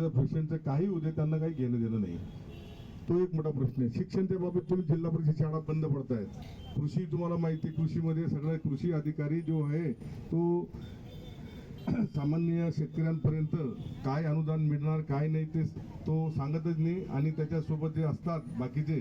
गॅसचं फॅशनचं काही उद्या त्यांना काही घेणं देणं नाही. तो एक मोठा प्रश्न आहे. शिक्षणच्या बाबतीत तुम्ही जिल्हा परिषद शाळा बंद पडतायत. कृषी तुम्हाला माहिती आहे, कृषीमध्ये सगळे कृषी अधिकारी जो आहे तो सामान्य शेतकऱ्यांपर्यंत काय अनुदान मिळणार काय नाही ते तो सांगतच नाही आणि त्याच्यासोबत जे असतात बाकीचे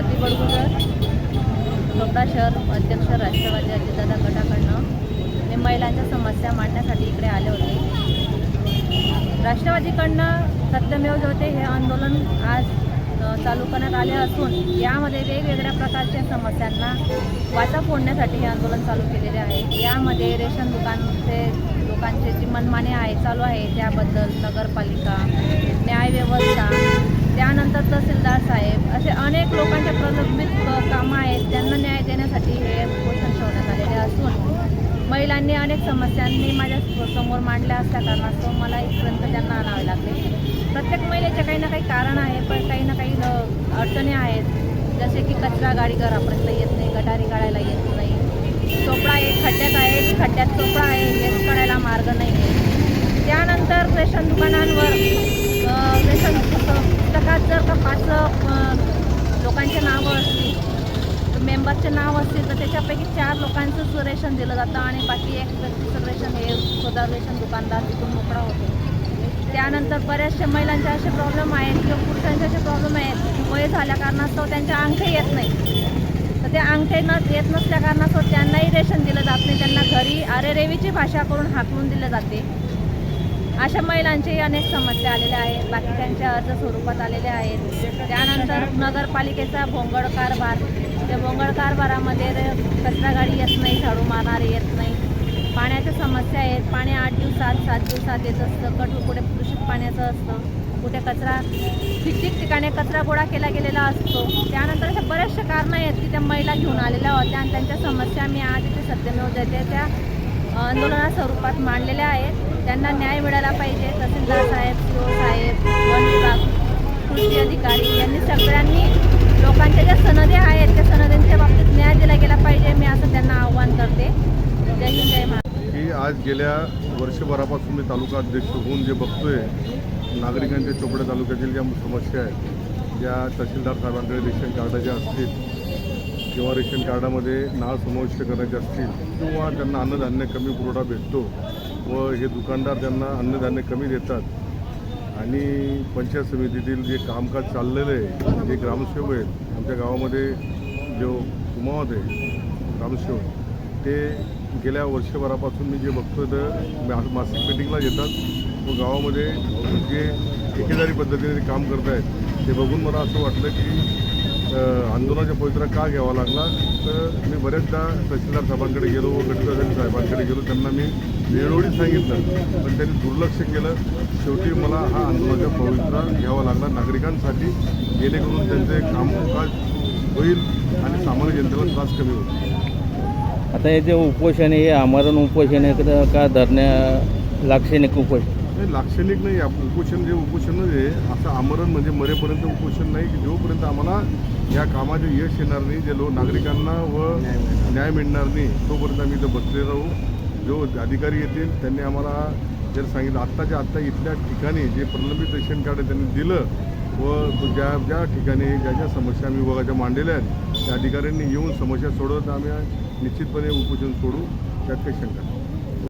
स्वाती बडगुजर लोकडा शहर अध्यक्ष राष्ट्रवादी अजितदादा गटाकडनं हे महिलांच्या समस्या मांडण्यासाठी इकडे आले होते. राष्ट्रवादीकडनं सत्यमेव होते हे आंदोलन आज चालू करण्यात आले असून यामध्ये वेगवेगळ्या प्रकारच्या समस्यांना वाचा फोडण्यासाठी हे आंदोलन चालू केलेले आहे. यामध्ये रेशन दुकानचे लोकांचे जी मनमाने आहे चालू आहे त्याबद्दल नगरपालिका न्यायव्यवस्था त्यानंतर तहसीलदार साहेब असे अनेक लोकांच्या प्रलंबित कामं आहेत. त्यांना न्याय देण्यासाठी हे उपोषण ठेवण्यात आलेले असून महिलांनी अनेक समस्यांनी माझ्यासमोर मांडल्या असल्या कारणास्तव मला इथपर्यंत त्यांना आणावे लागले. प्रत्येक महिलेचे काही ना काही कारण आहे पण काही ना काही अडचणी आहेत. जसे की कचरा गाडी घरापर्यंत येत नाही गटारी काढायला येत नाही. चोपडा एक खड्ड्यात आहे खड्ड्यात चोपडा आहे हेच काढायला मार्ग नाही आहे त्यानंतर रेशन दुकानांवर रेशन एकाच जर का पाच लोकांचे नावं असतील मेंबरचे नाव असतील तर त्याच्यापैकी चार लोकांचंच रेशन दिलं जातं आणि बाकी एक व्यक्तीचं रेशन हे स्वतः रेशन दुकानदार तिथून मोकळा होतो. त्यानंतर बऱ्याचशा महिलांचे असे प्रॉब्लेम आहेत किंवा पुरुषांचे असे प्रॉब्लेम आहेत. वय झाल्या कारणास्तव त्यांच्या अंगठे येत नाही तर ते अंगठे न येत नसल्या कारणास्तव त्यांनाही रेशन दिलं जात नाही. त्यांना घरी अरेरेवीची भाषा करून हाकलून दिलं जाते. अशा महिलांच्याही अनेक समस्या आलेल्या आहेत. बाकी त्यांच्या अर्ज स्वरूपात आलेले आहेत. त्यानंतर नगरपालिकेचा भोंगळ कारभार त्या भोंगळ कारभारामध्ये कचरा गाडी येत नाही झाडू मारणारे येत नाही. पाण्याच्या समस्या आहेत. पाणी आठ दिवसात सात दिवसात येत असतं. कट कुठे दूषित पाण्याचं असतं. कुठे कचरा ठिकठिक ठिकाणी कचरा गोळा केला गेलेला असतो. त्यानंतर अशा बऱ्याचशा कारणं आहेत की त्या महिला घेऊन आलेल्या होत्या आणि त्यांच्या समस्या मी आज इथे सत्यमेव देते त्या आंदोलना स्वरूपात मांडलेल्या आहेत. त्यांना न्याय मिळाला पाहिजे. तहसीलदार साहेब सी साहेब वन विभाग कृषी अधिकारी यांनी सगळ्यांनी लोकांच्या ज्या सनदी आहेत त्या सनदींच्या बाबतीत न्याय दिला गेला पाहिजे. मी असं त्यांना आव्हान करते. जय हिंद जय आज गेल्या वर्षभरापासून मी तालुका अध्यक्ष होऊन जे बघतोय नागरिकांच्या चोपडे तालुक्यातील ज्या समस्या आहेत ज्या तहसीलदार साहेबांकडे रेशन कार्ड ज्या असतील किंवा रेशन कार्डामध्ये नाव समाविष्ट करायचे असतील किंवा त्यांना अन्नधान्य कमी पुरवठा भेटतो व हे दुकानदार त्यांना अन्नधान्य कमी देतात आणि पंचायत समितीतील जे कामकाज चाललेलं आहे जे ग्रामसेवक आहेत आमच्या गावामध्ये जो कुमावत आहे ग्रामसेवक ते गेल्या वर्षभरापासून मी जे बघतो तर मा- मासिक मिटिंगला येतात व गावामध्ये जे ठेकेदारी पद्धतीने काम करत आहेत ते बघून मला असं वाटलं की आंदोलनाच्या पवित्रा का घ्यावा लागला? तर मी बऱ्याचदा तहसीलदार साहेबांकडे गेलो व गटविकास साहेबांकडे गेलो. त्यांना मी वेळोवेळी सांगितलं पण त्यांनी दुर्लक्ष केलं. शेवटी मला हा आंदोलनाचा पवित्रा घ्यावा लागला नागरिकांसाठी. जेणेकरून त्यांचे कामकाज होईल आणि सामान्य जनतेला त्रास कमी होईल. आता हे जे उपोषण आहे हे आमरण उपोषण आहे का- का धरण्या लाक्षणिक उपोषण? नाही लाक्षणिक नाही आप- उपोषण जे उपोषण आहे असं आमरण म्हणजे मरेपर्यंत उपोषण नाही की जोपर्यंत आम्हाला या कामाचे यश येणार नाही जे लो नागरिकांना व न्याय मिळणार नाही तोपर्यंत आम्ही इथं बसले राहू जो अधिकारी येतील त्यांनी आम्हाला जर सांगितलं आत्ताच्या आत्ता इथल्या ठिकाणी जे प्रलंबित रेशन कार्ड आहे त्यांनी दिलं व ज्या ज्या ठिकाणी ज्या ज्या समस्या आम्ही विभागाच्या मांडलेल्या आहेत त्या अधिकाऱ्यांनी येऊन समस्या सोडवत आम्ही निश्चितपणे उपोषण सोडू त्यात काही शंका नाही.